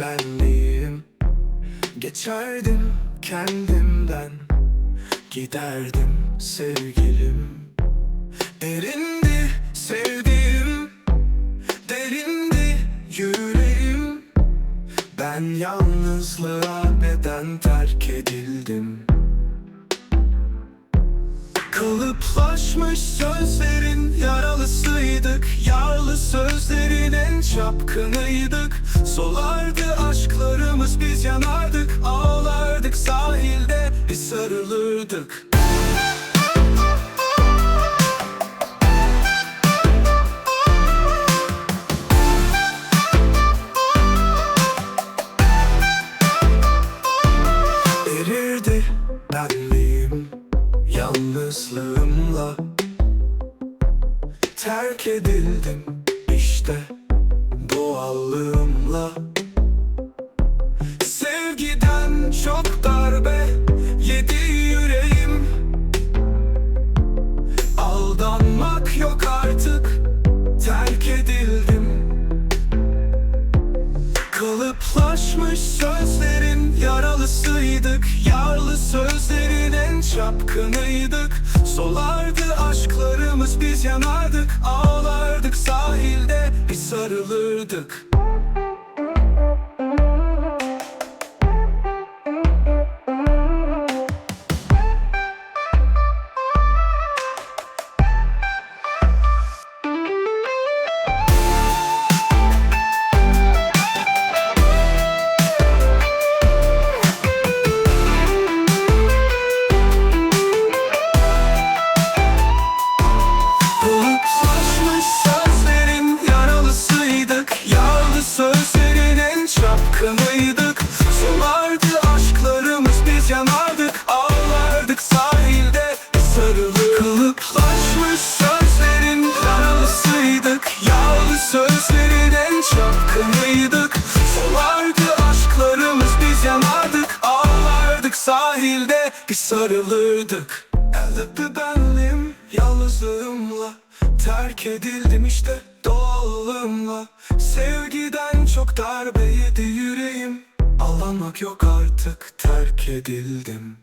benliğim. Geçerdim kendimden Giderdim sevgilim. Erindi sevdiğim Derindi yüreğim. Ben yalnızlığa neden terk edildim. Kalıplaşmış sözlerin yaralısıydık Yarlı sözlerin en çapkınıydık. Solardı aşklarımız biz yanardık Ağlardık sahilde bir sarılırdık. Erirdi benliğim Yalnızlığımla. Terk edildim işte Doğallığımla Sevgiden çok darbe Yedi yüreğim. Aldanmak yok artık Terk edildim. Kalıplaşmış sözlerin yaralısıydık Yarlı sözlerin en çapkınıydık. Solardı aşklarımız biz yanardık Ağlardık sahilde bir sarılırdık Sahilde sarılıp Kılıplaşmış sözlerin yaralısıydık Yağlı sözlerin en çapkınıydık. Solardı aşklarımız biz yanardık Ağlardık. Sahilde bir sarılırdık. Elde benliğim yalnızlığımla Terk edildim işte doğallığımla. Sevgiden çok darbe yedi yüreğim. Ağlamak yok artık terk edildim